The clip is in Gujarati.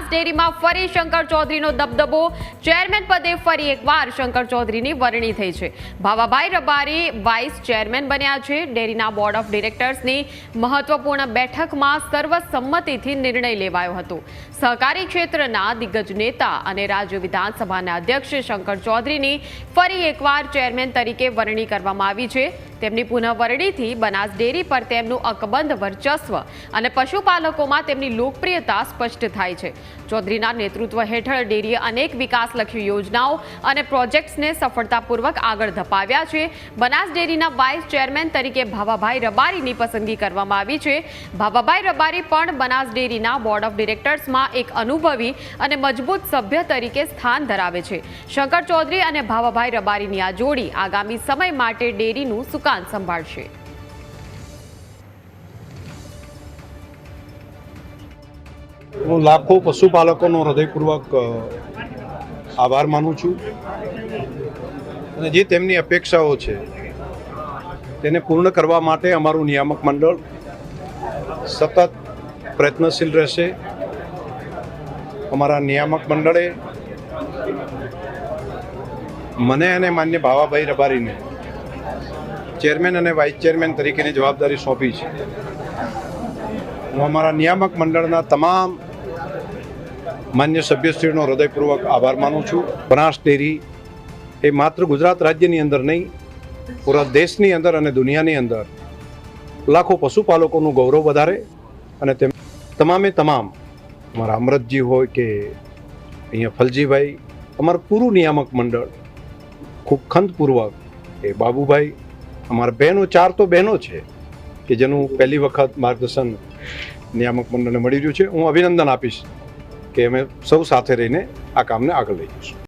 બનાસ ડેરીમાં ફરી શંકર ચૌધરીનો દબદબો. ચેરમેન પદે ફરી એકવાર શંકર ચૌધરીની વરણી થઈ છે. ભાવાભાઈ રબારી વાઇસ ચેરમેન બન્યા છે. ડેરીના બોર્ડ ઓફ ડિરેક્ટર્સની મહત્વપૂર્ણ બેઠકમાં સર્વસંમતિથી નિર્ણય લેવાયો હતો. સહકારી ક્ષેત્રના દિગ્ગજ નેતા અને રાજ્ય વિધાનસભાના અધ્યક્ષ શંકર ચૌધરીની ફરી એકવાર ચેરમેન તરીકે વરણી કરવામાં આવી છે. તેમની પુનઃવરણીથી બનાસ ડેરી પર તેમનું અકબંધ વર્ચસ્વ અને પશુપાલકોમાં તેમની લોકપ્રિયતા સ્પષ્ટ થાય છે. ચૌધરીના નેતૃત્વ હેઠળ ડેરીએ અનેક વિકાસલક્ષી યોજનાઓ અને પ્રોજેક્ટ્સને સફળતાપૂર્વક આગળ ધપાવ્યા છે. બનાસ ડેરીના વાઇસ ચેરમેન તરીકે ભાવાભાઈ રબારીની પસંદગી કરવામાં આવી છે. ભાવાભાઈ રબારી પણ બનાસ ડેરીના બોર્ડ ઓફ ડિરેક્ટર્સમાં એક અનુભવી અને મજબૂત સભ્ય તરીકે સ્થાન ધરાવે છે. શંકર ચૌધરી અને ભાવાભાઈ રબારીની આ જોડી આગામી સમય માટે ડેરીનું સુકાન સંભાળશે. હું લાખો પશુપાલકોનો હૃદયપૂર્વક આભાર માનું છું. અને જે તેમની અપેક્ષાઓ છે, તેને પૂર્ણ કરવા માટે અમારું નિયામક મંડળ સતત પ્રયત્નશીલ રહેશે. અમારા નિયામક મંડળે મને અને માન્ય ભાવાભાઈ રબારીને ચેરમેન અને વાઇસ ચેરમેન તરીકેની જવાબદારી સોંપી છે. હું અમારા નિયામક મંડળના તમામ માન્ય સભ્યશ્રીનો હૃદયપૂર્વક આભાર માનું છું. બનાસ ડેરી એ માત્ર ગુજરાત રાજ્યની અંદર નહીં, પૂરા દેશની અંદર અને દુનિયાની અંદર લાખો પશુપાલકોનું ગૌરવ વધારે અને તેમ તમામે તમામ અમારા અમરતજી હોય કે અહીંયા ફલજીભાઈ, અમારું પૂરું નિયામક મંડળ ખૂબ ખંતપૂર્વક એ બાબુભાઈ, અમારા બહેનો, ચાર તો બહેનો છે કે જેનું પહેલી વખત માર્ગદર્શન નિયામક મંડળને મળી રહ્યું છે. હું અભિનંદન આપીશ. કે અમે સૌ સાથે રહીને આ કામને આગળ લઈ જઈશું.